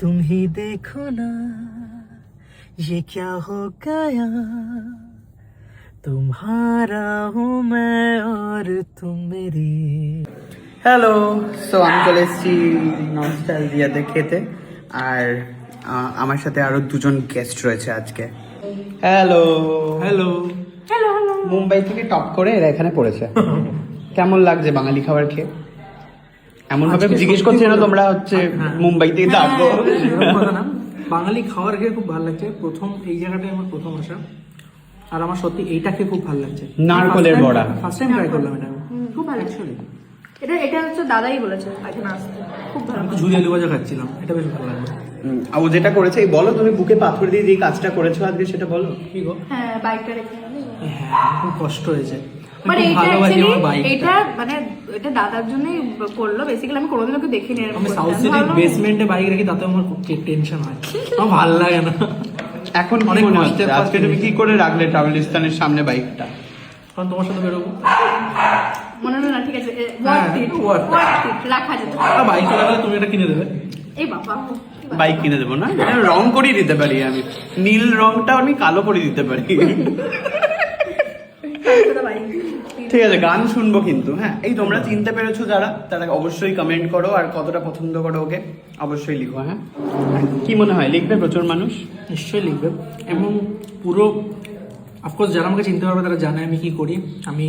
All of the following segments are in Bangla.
तुम ही देखो ना ये क्या हो गया तुम्हारा हूँ मैं और तुम मेरी হ্যালো সো আমি চলে এসেছি নস্টালজিয়াতে খেতে আর আহ, আমার সাথে আরো দুজন গেস্ট রয়েছে আজকে হ্যালো হ্যালো মুম্বাই থেকে টপ করে এরা এখানে পড়েছে কেমন লাগছে বাঙালি খাবার খেয়ে এমন ভাবে জিজ্ঞেস করছে না তোমরা হচ্ছে হ্যাঁ। মুম্বাই থেকে থাকো কথা না বাঙালি খাবার খেয়ে খুব ভালো লাগছে। প্রথম এই জায়গাটায় আমার প্রথম আসা আর আমার সত্যি এইটা খেয়ে খুব ভালো লাগছে। নারকলের বড়া। ফার্স্ট টাইম ট্রাই করলাম এটা। খুব ভালো অ্যাকচুয়ালি এটা এটা হচ্ছে দাদাই বলেছে এখানে আসতে। খুব ভালো আমি ঝুলি আলু ভাজা খাচ্ছিলাম। এটা বেশ ভালো লাগল। হুম, আর ও যেটা করেছে এই বলো তুমি বুকে পাথর দিয়ে যে কাজটা করেছ আজকে সেটা বলো। কি গো? হ্যাঁ বাইকটা রেখে হ্যাঁ খুব কষ্ট হয়েছে। মানে এটা অ্যাকচুয়ালি এটা মানে এটা দাদার জন্যই করল। বেসিক্যালি আমি কোনোদিন ওকে দেখিনি আমি সাউথ সিটির বেসমেন্টে বাইক রাখি তাতে আমার খুব টেনশন হয়। আমার ভালো লাগে না। এখন কি অনেক মনে হচ্ছে? আজকে তুমি কি করে রাখলে ট্রাভেলিস্তানের সামনে বাইকটা কারণ তোমার সাথে বেরোবো। মনে হলো না ঠিক আছে হ্যাঁ, রাখা যেত। বাইক তুমি এটা কিনে দেবে। এই বাবা। বাইক কিনে দেবো না? এটা রং করিয়ে দিতে পারি আমি। নীল রংটা আমি কালো করে দিতে পারি। ঠিক আছে গান শুনব কিন্তু হ্যাঁ? এই তোমরা চিনতে পেরেছ যারা তারা অবশ্যই কমেন্ট করো আর কতটা পছন্দ করো ওকে অবশ্যই লিখো হ্যাঁ? কি মনে হয় লিখবে প্রচুর মানুষ? নিশ্চয়ই লিখবে। এবং পুরো অফকোর্স যারা আমাকে চিনতে পারবে তারা জানে আমি কি করি। আমি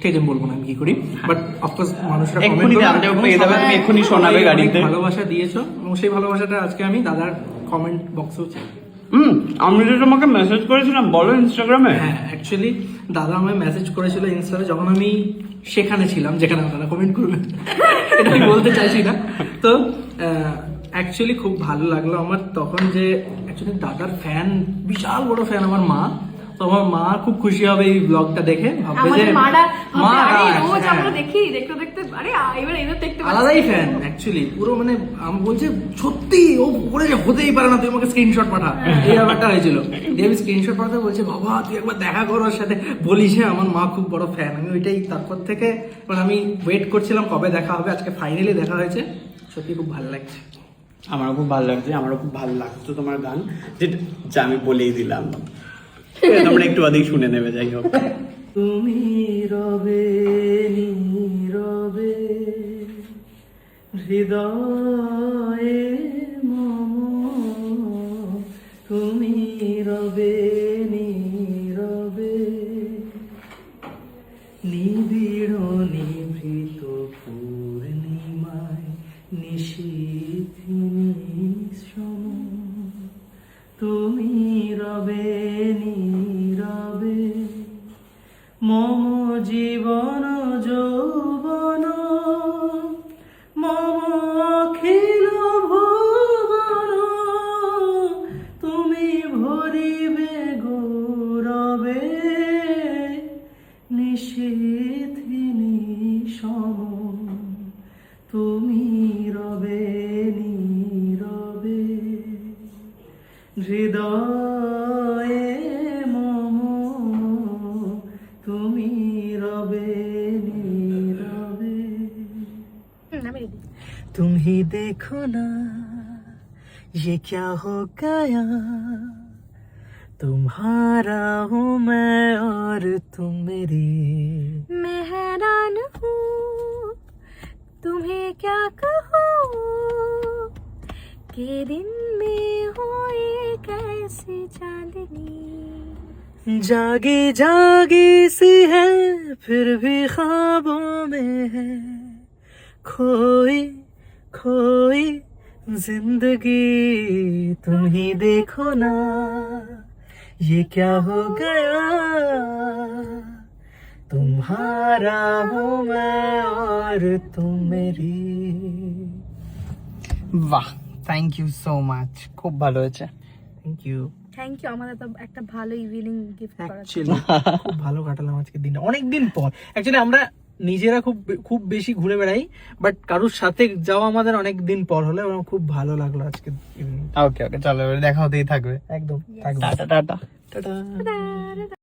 ঠিক আছে বলব না আমি কি করি। বাট অফকোর্স মানুষরা এক্ষুনি শোনাবে গাড়িতে। ভালোবাসা দিয়েছ এবং সেই ভালোবাসাটা আজকে আমি দাদার কমেন্ট বক্সেও চাই। হুম, আমি যে তোমাকে মেসেজ করেছিলাম, বলো ইনস্টাগ্রামে হ্যাঁ অ্যাকচুয়ালি দাদা আমায় মেসেজ করেছিল ইনস্টারে যখন আমি সেখানে ছিলাম, যেখানে আপনারা কমেন্ট করবেন। এটা আমি বলতে চাইছি না। তো অ্যাকচুয়ালি খুব ভালো লাগল আমার তখন যে অ্যাকচুয়ালি দাদার ফ্যান বিশাল বড় ফ্যান আমার মা। তো আমার মা খুব খুশি হবে এই ব্লগটা দেখে। ভাববে যে মা রোজ। হ্যাঁ। আমরা দেখি দেখতে দেখতে আরে এবার এদের দেখতে আলাদাই ফ্যান অ্যাকচুয়ালি পুরো মানে আমি বলছে সত্যি ও করে হতেই পারে না তুই আমাকে স্ক্রিনশট পাঠা। এই ব্যাপারটা হয়েছিল। দিয়ে আমি স্ক্রিনশট পাঠাতে বলছে বাবা তুই একবার দেখা কর ওর সাথে। বলিস হ্যাঁ আমার মা খুব বড় ফ্যান আমি ওইটাই তারপর থেকে মানে আমি ওয়েট করছিলাম কবে দেখা হবে আজকে ফাইনালি দেখা হয়েছে। সত্যি খুব ভালো লাগছে। আমারও খুব ভালো লাগছে আমারও খুব ভালো লাগতো তোমার গান। যেটা যা আমি বলেই দিলাম। তোমরা একটু বাদেই শুনে নেবে, যাই হোক। তুমি রবে নীরবে হৃদয়ে মম, তুমি রবে নীরবে নিবিড়, নিভৃত, পূর্ণিমায় নিশীথিনী তুমি রবে হৃদয়ে মম তুমি রবে নীরবে হুম, আমি ready। तुम ही देखो ना ये क्या हो गया तुम्हारा हूँ मैं और तुम मेरी मैं हैरान हूँ तुम्हें क्या कहूँ के दिन में हो ये कैसी चांदनी। जागी जागी सी है फिर भी ख्वाबों में है। खोई खोई ज़िंदगी तुम ही देखो ना। ये क्या हो गया? तुम्हारा हूँ मैं और तुम मेरी। বাহ থ্যাংক ইউ সো মাচ খুব ভালো হয়েছে। থ্যাংক ইউ থ্যাংক ইউ আমাদের তো একটা ভালো ইভিনিং গিফট করার খুব ভালো কাটালাম আজকে দিনটা। অনেক দিন পর। অ্যাকচুয়ালি আমরা নিজেরা খুব খুব বেশি ঘুরে বেড়াই বাট কারোর সাথে যাওয়া আমাদের অনেক দিন পর হলে আমার খুব ভালো লাগল আজকে evening। ওকে ওকে চলো এবার দেখা হতেই থাকবে। একদম টাটা টাটা। টাটা